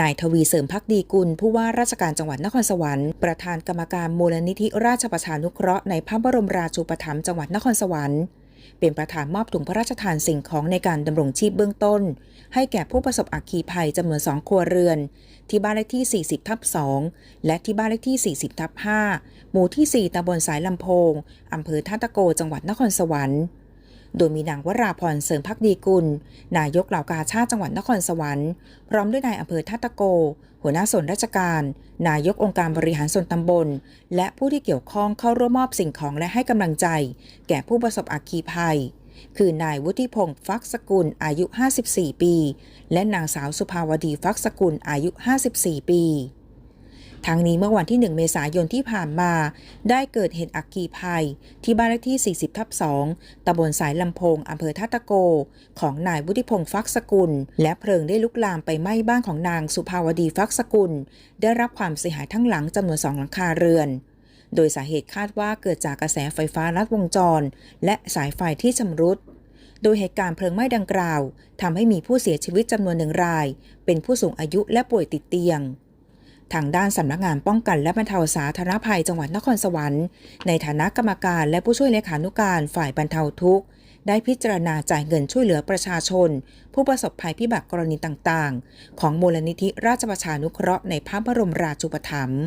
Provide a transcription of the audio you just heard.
นายทวีเสริมพักดีกุล ผู้ว่าราชการจังหวัดนครสวรรค์ประธานกรรมการมูลนิธิราชประชานุเคราะห์ในพระบรมราชูปถัมภ์จังหวัดนครสวรรค์เป็นประธานมอบถุงพระราชทานสิ่งของในการดำรงชีพเบื้องต้น ให้แก่ผู้ประสบอัคคีภัยจำนวน 2 ครัวเรือน ที่บ้านเลขที่ 40 ทับ 2 และที่บ้านเลขที่ 40 ทับ 5 หมู่ที่ 4ตำบลสายลำโพงอำเภอท่าตะโกจังหวัดนครสวรรค์ โดยมีนางวราพรเสริมพักดีกุล นายกเหล่ากาชาติจังหวัดนครสวรรค์ พร้อมด้วยนายอำเภอท่าตะโก หัวหน้าส่วนราชการ นายกองค์การบริหารส่วนตำบล และผู้ที่เกี่ยวข้องเข้าร่วมมอบสิ่งของและให้กำลังใจ แก่ผู้ประสบอัคคีภัย คือนายวุฒิพงศ์ฟักสกุลอายุ 54 ปี และนางสาวสุภาวดีฟักสกุลอายุ 54 ปี ทั้งนี้เมื่อวันที่ 1 เมษายนที่ผ่านมา ได้เกิดเหตุอัคคีภัย ที่บ้านเลขที่ 40 ทับ 2ตำบลสายลำโพงอำเภอท่าตะโก ของนายวุฒิพงศ์ฟักสกุล และเพลิงได้ลุกลามไปไหม้บ้านของนางสุภาวดีฟักสกุล ได้รับความเสียหายทั้งหลังจำนวนสองหลังคาเรือน โดยสาเหตุคาดว่าเกิดจากกระแสไฟฟ้าลัดวงจร และสายไฟที่ชำรุดโดยเหตุการณ์เพลิงไหม้ดังกล่าวทำให้มีผู้เสียชีวิตจำนวนหนึ่งราย เป็นผู้สูงอายุและป่วยติดเตียง ทางด้านสำนักงานป้องกันและบรรเทาสาธารณภัยจังหวัดนครสวรรค์ ในฐานะกรรมการและผู้ช่วยเลขานุการฝ่ายบรรเทาทุกข์ ได้พิจารณาจ่ายเงินช่วยเหลือประชาชน ผู้ประสบภัยพิบัติกรณีต่างๆ ของมูลนิธิราชประชานุเคราะห์ในพระบรมราชูปถัมภ์